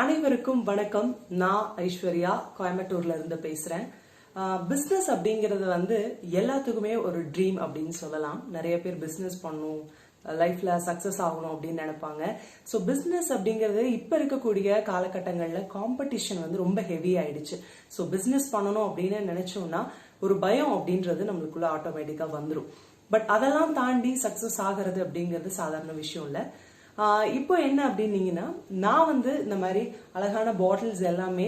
அனைவருக்கும் வணக்கம். நான் ஐஸ்வர்யா கோயம்புத்தூர்ல இருந்து பேசுறேன். பிஸ்னஸ் அப்படிங்கிறது வந்து எல்லாத்துக்குமே ஒரு ட்ரீம் அப்படின்னு சொல்லலாம். நிறைய பேர் பிஸ்னஸ் பண்ணணும் லைஃப்ல சக்சஸ் ஆகணும் அப்படின்னு நினைப்பாங்க. ஸோ பிஸ்னஸ் அப்படிங்கிறது இப்போ இருக்கக்கூடிய காலகட்டங்களில் காம்படிஷன் வந்து ரொம்ப ஹெவி ஆயிடுச்சு. ஸோ பிஸ்னஸ் பண்ணணும் அப்படின்னு நினைச்சோம்னா ஒரு பயம் அப்படின்றது நம்மளுக்குள்ள ஆட்டோமேட்டிக்காக வந்துடும் பட் அதெல்லாம் தாண்டி சக்சஸ் ஆகிறது அப்படிங்கிறது சாதாரண விஷயம் இல்லை. இப்போ என்ன அப்படின்னீங்கன்னா நான் வந்து இந்த மாதிரி அழகான பாட்டில்ஸ் எல்லாமே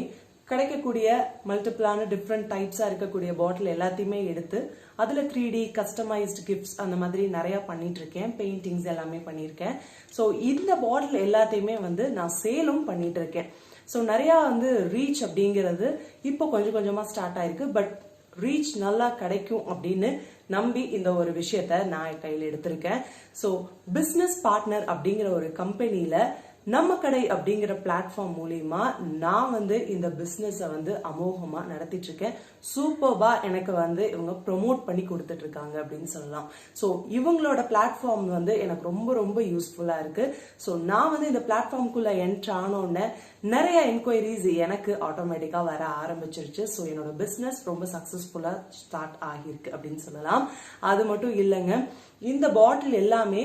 கிடைக்கக்கூடிய மல்டிபிளான டிஃப்ரெண்ட் டைப்ஸாக இருக்கக்கூடிய பாட்டில் எல்லாத்தையுமே எடுத்து அதில் த்ரீ டி கஸ்டமைஸ்டு கிஃப்ட்ஸ் அந்த மாதிரி நிறையா பண்ணிட்டு இருக்கேன் பெயிண்டிங்ஸ் எல்லாமே பண்ணியிருக்கேன். ஸோ இந்த பாட்டில் எல்லாத்தையுமே வந்து நான் சேலும் பண்ணிட்டு இருக்கேன் ஸோ நிறையா வந்து ரீச் அப்படிங்கிறது இப்போ கொஞ்சம் கொஞ்சமாக ஸ்டார்ட் ஆயிருக்கு. பட் ரீச் நல்லா கிடைக்கும் அப்படின்னு நம்பி இந்த ஒரு விஷயத்த நான் என் கையில் எடுத்திருக்கேன். ஸோ பிஸ்னஸ் பார்ட்னர் அப்படிங்கிற ஒரு கம்பெனியில நம்ம கடை அப்படிங்கிற பிளாட்ஃபார்ம் மூலியமா நான் வந்து இந்த பிஸ்னஸை வந்து அமோகமா நடத்திட்டு இருக்கேன். சூப்பர்பா எனக்கு வந்து இவங்க ப்ரொமோட் பண்ணி கொடுத்துட்டு இருக்காங்க அப்படின்னு சொல்லலாம். ஸோ இவங்களோட பிளாட்ஃபார்ம் வந்து எனக்கு ரொம்ப ரொம்ப யூஸ்ஃபுல்லா இருக்கு. ஸோ நான் வந்து இந்த பிளாட்ஃபார்ம்குள்ள என்ட்ரு ஆனோடனே நிறைய என்கொயரிஸ் எனக்கு ஆட்டோமேட்டிக்கா வர ஆரம்பிச்சிருச்சு. ஸோ என்னோட பிஸ்னஸ் ரொம்ப சக்சஸ்ஃபுல்லா ஸ்டார்ட் ஆகியிருக்கு அப்படின்னு சொல்லலாம். அது மட்டும் இல்லைங்க. இந்த பாட்டில் எல்லாமே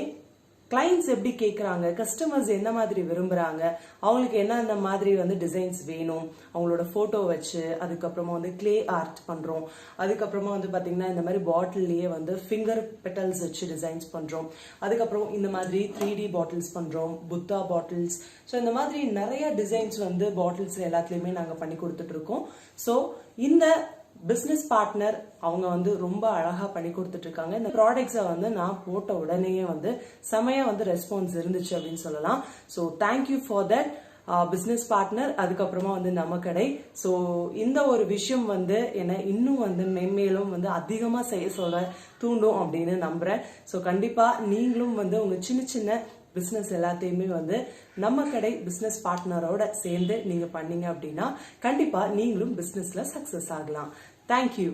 கிளைண்ட்ஸ் எப்படி கேட்குறாங்க கஸ்டமர்ஸ் என்ன மாதிரி விரும்புகிறாங்க அவங்களுக்கு என்ன அந்த மாதிரி வந்து டிசைன்ஸ் வேணும்? அவங்களோட ஃபோட்டோ வச்சு அதுக்கப்புறமா வந்து கிளே ஆர்ட் பண்ணுறோம் அதுக்கப்புறமா வந்து பார்த்தீங்கன்னா இந்த மாதிரி பாட்டில்லையே வந்து ஃபிங்கர் பெட்டல்ஸ் வச்சு டிசைன்ஸ் பண்ணுறோம் அதுக்கப்புறம் இந்த மாதிரி த்ரீ டி பாட்டில்ஸ் பண்ணுறோம் புத்தா பாட்டில்ஸ் ஸோ இந்த மாதிரி நிறைய டிசைன்ஸ் வந்து பாட்டில்ஸ் எல்லாத்துலேயுமே நாங்கள் பண்ணி கொடுத்துட்ருக்கோம் ஸோ இந்த பிஸ்னஸ் பார்ட்னர் அவங்க வந்து ரொம்ப அழகா பண்ணி கொடுத்துட்டு இருக்காங்க இந்த ப்ராடக்ட்ஸை வந்து நான் போட்ட உடனேயே வந்து செமையா வந்து ரெஸ்பான்ஸ் இருந்துச்சு அப்படின்னு சொல்லலாம். So thank you for that business partner அதுக்கப்புறமா வந்து நம்ம கடை. ஸோ இந்த ஒரு விஷயம் வந்து என்னை இன்னும் வந்து மென்மேலும் வந்து அதிகமாக செய்ய சொல்ல தூண்டும் அப்படின்னு நம்புறேன். ஸோ கண்டிப்பாக நீங்களும் வந்து உங்கள் சின்ன சின்ன பிஸ்னஸ் எல்லாத்தையுமே வந்து நம்ம கடை பிஸ்னஸ் பார்ட்னரோட சேர்ந்து நீங்க பண்ணீங்க அப்படின்னா கண்டிப்பா நீங்களும் பிஸ்னஸ்ல சக்சஸ் ஆகலாம். தேங்க்யூ